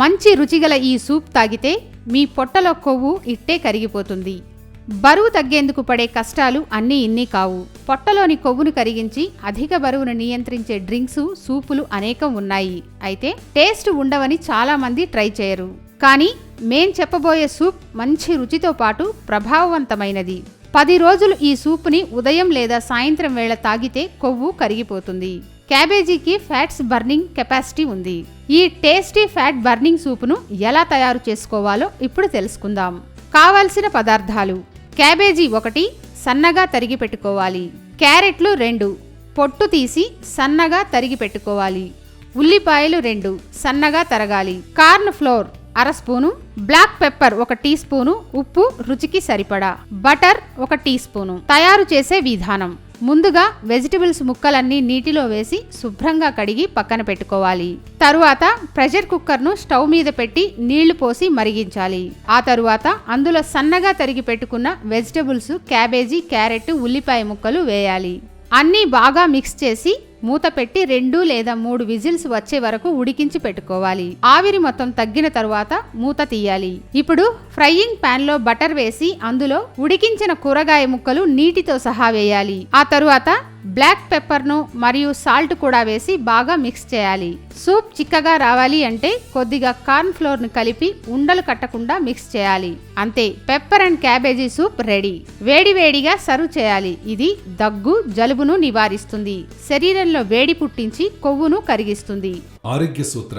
మంచి రుచిగల ఈ సూప్ తాగితే మీ పొట్టలో కొవ్వు ఇట్టే కరిగిపోతుంది. బరువు తగ్గేందుకు పడే కష్టాలు అన్నీ ఇన్ని కావు. పొట్టలోని కొవ్వును కరిగించి అధిక బరువును నియంత్రించే డ్రింక్స్ సూపులు అనేకం ఉన్నాయి. అయితే టేస్ట్ ఉండవని చాలామంది ట్రై చేయరు. కానీ మేం చెప్పబోయే సూప్ మంచి రుచితో పాటు ప్రభావవంతమైనది. పది రోజులు ఈ సూప్ని ఉదయం లేదా సాయంత్రం వేళ తాగితే కొవ్వు కరిగిపోతుంది. క్యాబేజీకి ఫ్యాట్స్ బర్నింగ్ కెపాసిటీ ఉంది. ఈ టేస్టీ ఫ్యాట్ బర్నింగ్ సూపును ఎలా తయారు చేసుకోవాలో ఇప్పుడు తెలుసుకుందాం. కావలసిన పదార్థాలు. క్యాబేజీ ఒకటి సన్నగా తరిగి పెట్టుకోవాలి. క్యారెట్లు రెండు పొట్టు తీసి సన్నగా తరిగి పెట్టుకోవాలి. ఉల్లిపాయలు రెండు సన్నగా తరగాలి. కార్న్ ఫ్లోర్ అర స్పూను. బ్లాక్ పెప్పర్ ఒక టీ స్పూను. ఉప్పు రుచికి సరిపడా. బటర్ ఒక టీ స్పూను. తయారు చేసే విధానం. ముందుగా వెజిటబుల్స్ ముక్కలన్నీ నీటిలో వేసి శుభ్రంగా కడిగి పక్కన పెట్టుకోవాలి. తరువాత ప్రెషర్ కుక్కర్ను స్టవ్ మీద పెట్టి నీళ్ళు పోసి మరిగించాలి. ఆ తరువాత అందులో సన్నగా తరిగి పెట్టుకున్న వెజిటబుల్స్ క్యాబేజీ క్యారెట్ ఉల్లిపాయ ముక్కలు వేయాలి. అన్నీ బాగా మిక్స్ చేసి మూత పెట్టి రెండు లేదా మూడు విజిల్స్ వచ్చే వరకు ఉడికించి పెట్టుకోవాలి. ఆవిరి మొత్తం తగ్గిన తరువాత మూత తీయాలి. ఇప్పుడు ఫ్రైయింగ్ పాన్లో బటర్ వేసి అందులో ఉడికించిన కూరగాయ ముక్కలు నీటితో సహా వేయాలి. ఆ తరువాత బ్లాక్ పెప్పర్ను మరియు సాల్ట్ కూడా వేసి బాగా మిక్స్ చేయాలి. సూప్ చిక్కగా రావాలి అంటే కొద్దిగా కార్న్ ఫ్లోర్ను కలిపి ఉండలు కట్టకుండా మిక్స్ చేయాలి. అంతే pepper and cabbage soup ready. వేడివేడిగా సర్వ్ చేయాలి. ఇది దగ్గు జలుబును నివారిస్తుంది. శరీరంలో వేడి పుట్టించి కొవ్వును కరిగిస్తుంది. ఆరోగ్య సూత్ర.